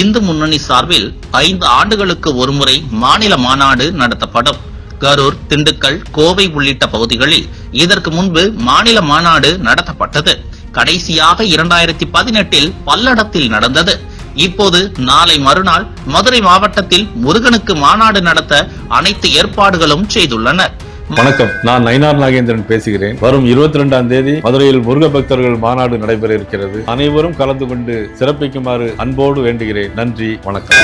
இந்து முன்னணி சார்பில் ஐந்து ஆண்டுகளுக்கு ஒருமுறை மாநில மாநாடு நடத்தப்படும். கரூர் திண்டுக்கல் கோவை உள்ளிட்ட பகுதிகளில் இதற்கு முன்பு மாநில மாநாடு நடத்தப்பட்டது. கடைசியாக இரண்டாயிரத்தி பதினெட்டில் பல்லடத்தில் நடந்தது. இப்போது நாளை மறுநாள் மதுரை மாவட்டத்தில் முருகனுக்கு மாநாடு நடத்த அனைத்து ஏற்பாடுகளும் செய்துள்ளனர். வணக்கம். நான் நயினார் நாகேந்திரன் பேசுகிறேன். வரும் இருபத்தி ரெண்டாம் தேதி மதுரையில் முருக பக்தர்கள் மாநாடு நடைபெற இருக்கிறது. அனைவரும் கலந்து கொண்டு சிறப்பிக்குமாறு அன்போடு வேண்டுகிறேன். நன்றி வணக்கம்.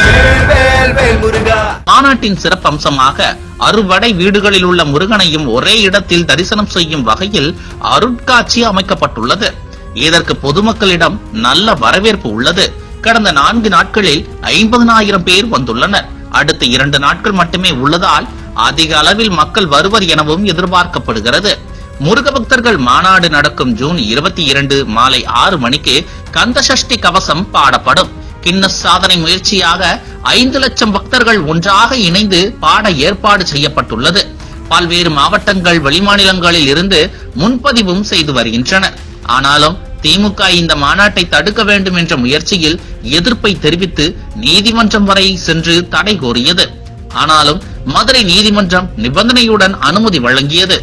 மாநாட்டின் சிறப்பு அம்சமாக அறுவடை வீடுகளில் உள்ள முருகனையும் ஒரே இடத்தில் தரிசனம் செய்யும் வகையில் அருட்காட்சி அமைக்கப்பட்டுள்ளது. இதற்கு பொதுமக்களிடம் நல்ல வரவேற்பு உள்ளது. கடந்த நான்கு நாட்களில் ஐம்பதனாயிரம் பேர் வந்துள்ளனர். அடுத்த இரண்டு நாட்கள் மட்டுமே உள்ளதால் அதிக அளவில் மக்கள் வருவர் எனவும் எதிர்பார்க்கப்படுகிறது. முருக பக்தர்கள் மாநாடு நடக்கும் ஜூன் இருபத்தி இரண்டு மாலை ஆறு மணிக்கு கந்தசஷ்டி கவசம் பாடப்படும். கின்னஸ் சாதனை முயற்சியாக ஐந்து லட்சம் பக்தர்கள் ஒன்றாக இணைந்து பாட ஏற்பாடு செய்யப்பட்டுள்ளது. பல்வேறு மாவட்டங்கள் வெளிமாநிலங்களில் இருந்து முன்பதிவும் செய்து வருகின்றனர். ஆனாலும் திமுக இந்த மாநாட்டை தடுக்க வேண்டும் என்ற முயற்சியில் எதிர்ப்பை தெரிவித்து நீதிமன்றம் வரை சென்று தடை கோரியது. ஆனாலும் மதுரை நீதிமன்றம் நிபந்தனையுடன் அனுமதி வழங்கியது.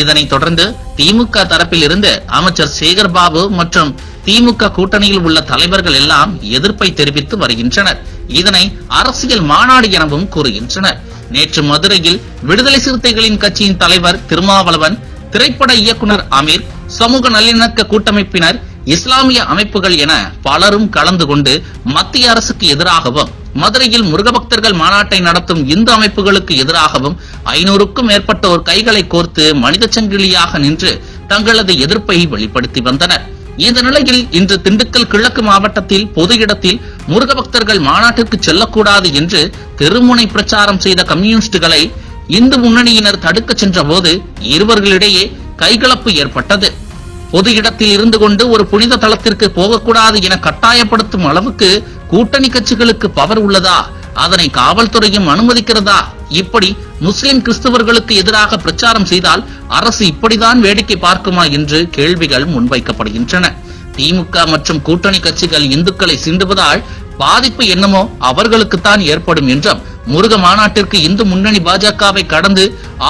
இதனைத் தொடர்ந்து திமுக தரப்பில் இருந்து அமைச்சர் சேகர் பாபு மற்றும் திமுக கூட்டணியில் உள்ள தலைவர்கள் எல்லாம் எதிர்ப்பை தெரிவித்து வருகின்றனர். இதனை அரசியல் மாநாடு எனவும் கூறுகின்றனர். நேற்று மதுரையில் விடுதலை சிறுத்தைகளின் கட்சியின் தலைவர் திருமாவளவன் திரைப்பட இயக்குனர் அமீர் சமூக நல்லிணக்க கூட்டமைப்பினர் இஸ்லாமிய அமைப்புகள் என பலரும் கலந்து கொண்டு மத்திய அரசுக்கு எதிராகவும் மதுரையில் முருகபக்தர்கள் மாநாட்டை நடத்தும் இந்து அமைப்புகளுக்கு எதிராகவும் ஐநூறுக்கும் மேற்பட்டோர் கைகளை கோர்த்து மனித சங்கிலியாக நின்று தங்களது எதிர்ப்பை வெளிப்படுத்தி வந்தனர். இந்த நிலையில் இன்று திண்டுக்கல் கிழக்கு மாவட்டத்தில் பொது இடத்தில் முருகபக்தர்கள் மாநாட்டிற்கு செல்லக்கூடாது என்று தெருமுனை பிரச்சாரம் செய்த கம்யூனிஸ்டுகளை இந்து முன்னணியினர் தடுக்கச் சென்றபோது இருவர்களிடையே கைகலப்பு ஏற்பட்டது. பொது இடத்தில் இருந்து கொண்டு ஒரு புனித தளத்திற்கு போகக்கூடாது என கட்டாயப்படுத்தும் அளவுக்கு கூட்டணி கட்சிகளுக்கு பவர் உள்ளதா? அதனை காவல்துறையும் அனுமதிக்கிறதா? இப்படி முஸ்லிம் கிறிஸ்தவர்களுக்கு எதிராக பிரச்சாரம் செய்தால் அரசு இப்படிதான் வேடிக்கை பார்க்குமா என்று கேள்விகள் முன்வைக்கப்படுகின்றன. திமுக மற்றும் கூட்டணி கட்சிகள் இந்துக்களை சீண்டுவதால் பாதிப்பு என்னமோ அவர்களுக்குத்தான் ஏற்படும் என்றும் முருக மாநாட்டிற்கு இந்து முன்னணி பாஜகவை கடந்து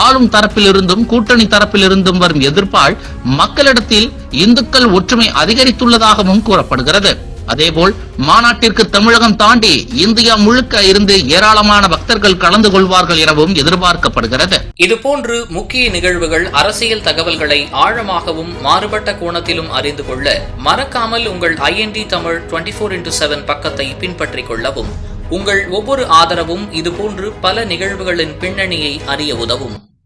ஆளும் தரப்பிலிருந்தும் கூட்டணி தரப்பிலிருந்தும் வரும் எதிர்ப்பால் மக்களிடத்தில் இந்துக்கள் ஒற்றுமை அதிகரித்துள்ளதாகவும் கூறப்படுகிறது. அதேபோல் மாநாட்டிற்கு தமிழகம் தாண்டி இந்தியா முழுக்க இருந்து ஏராளமான பக்தர்கள் கலந்து கொள்வார்கள் எனவும் எதிர்பார்க்கப்படுகிறது. இதுபோன்று முக்கிய நிகழ்வுகள் அரசியல் தகவல்களை ஆழமாகவும் மாறுபட்ட கோணத்திலும் அறிந்து கொள்ள மறக்காமல் உங்கள் INT Tamil twenty four into seven பக்கத்தை பின்பற்றிக் கொள்ளவும். உங்கள் ஒவ்வொரு ஆதரவும் இதுபோன்று பல நிகழ்வுகளின் பின்னணியை அறிய உதவும்.